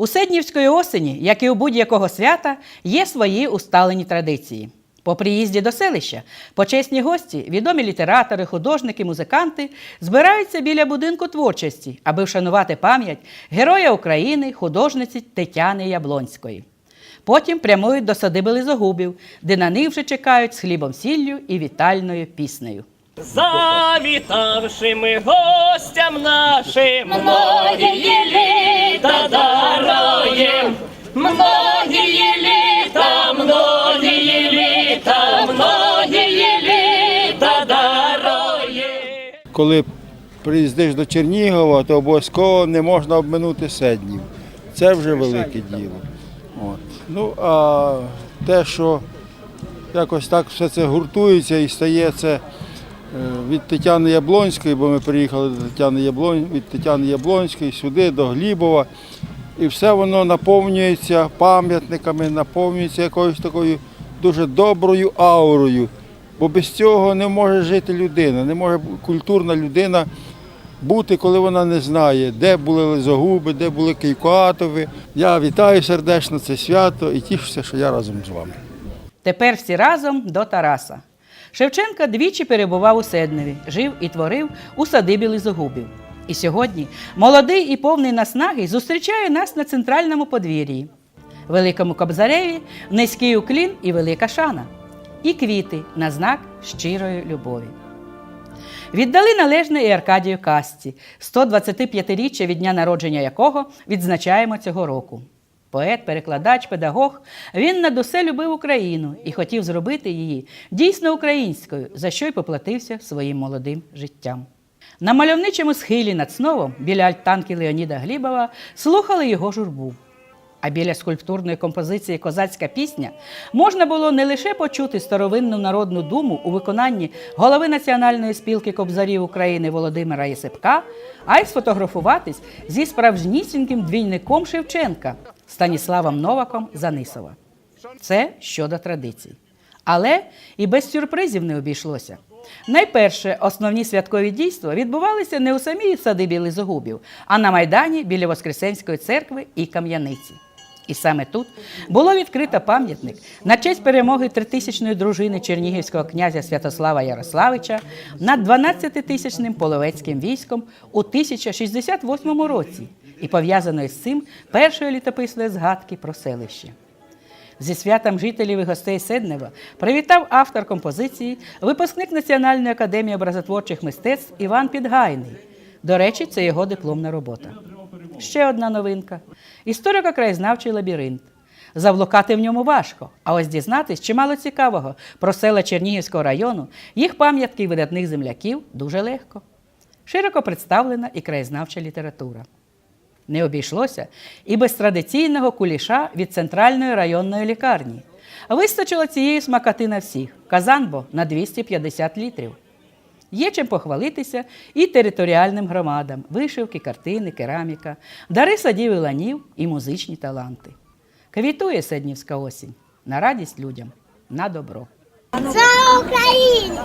У Седнівської осені, як і у будь-якого свята, є свої усталені традиції. По приїзді до селища почесні гості, відомі літератори, художники, музиканти збираються біля будинку творчості, аби вшанувати пам'ять героя України, художниці Тетяни Яблонської. Потім прямують до садиби Лизогубів, де на них вже чекають з хлібом сіллю і вітальною піснею. Завітавши ми гостям нашим, многії літа Коли приїздиш до Чернігова, то обов'язково не можна обминути Седнів. Це вже велике діло. От. Ну, а те, що якось так все це гуртується і стає це е, від Тетяни Яблонської, бо ми приїхали до Тетяни Яблон... від Тетяни Яблонської сюди, до Глібова. І все воно наповнюється пам'ятниками, наповнюється якоюсь такою дуже доброю аурою. Бо без цього не може жити людина, не може культурна людина бути, коли вона не знає, де були лизогуби, де були Кейкоатови. Я вітаю сердечно це свято і тішуся, що я разом з вами. Тепер всі разом до Тараса. Шевченка двічі перебував у Седневі, жив і творив у садибі Лизогубів. І сьогодні молодий і повний наснаги зустрічає нас на центральному подвір'ї. Великому Кобзареві низький уклін і велика шана, і квіти на знак щирої любові. Віддали належне і Аркадію Касці, 125-річчя від дня народження якого відзначаємо цього року. Поет, перекладач, педагог, він над усе любив Україну і хотів зробити її дійсно українською, за що й поплатився своїм молодим життям. На мальовничому схилі над сновом біля альтанки Леоніда Глібова слухали його журбу. А біля скульптурної композиції Козацька пісня можна було не лише почути старовинну народну думу у виконанні голови Національної спілки кобзарів України Володимира Єсипка, а й сфотографуватись зі справжнісіньким двійником Шевченка Станіславом Новаком Занисова. Це щодо традицій. Але і без сюрпризів не обійшлося. Найперше, основні святкові дійства відбувалися не у самій садибі Лизогубів, а на Майдані біля Воскресенської церкви і Кам'яниці. І саме тут було відкрито пам'ятник на честь перемоги тритисячної дружини чернігівського князя Святослава Ярославича над 12-тисячним половецьким військом у 1068 році і пов'язаної з цим першої літописної згадки про селище. Зі святом жителів і гостей Седнева привітав автор композиції, випускник Національної академії образотворчих мистецтв Іван Підгайний. До речі, це його дипломна робота. Ще одна новинка: історико-краєзнавчий лабіринт. Завлукати в ньому важко, а ось дізнатись чимало цікавого про села Чернігівського району, їх пам'ятки видатних земляків дуже легко. Широко представлена і краєзнавча література. Не обійшлося і без традиційного куліша від центральної районної лікарні. Вистачило цієї смакоти на всіх. Казанбо на 250 літрів. Є чим похвалитися і територіальним громадам: вишивки, картини, кераміка, дари садів і ланів і музичні таланти. Квітує Седнівська осінь на радість людям, на добро. За Україну!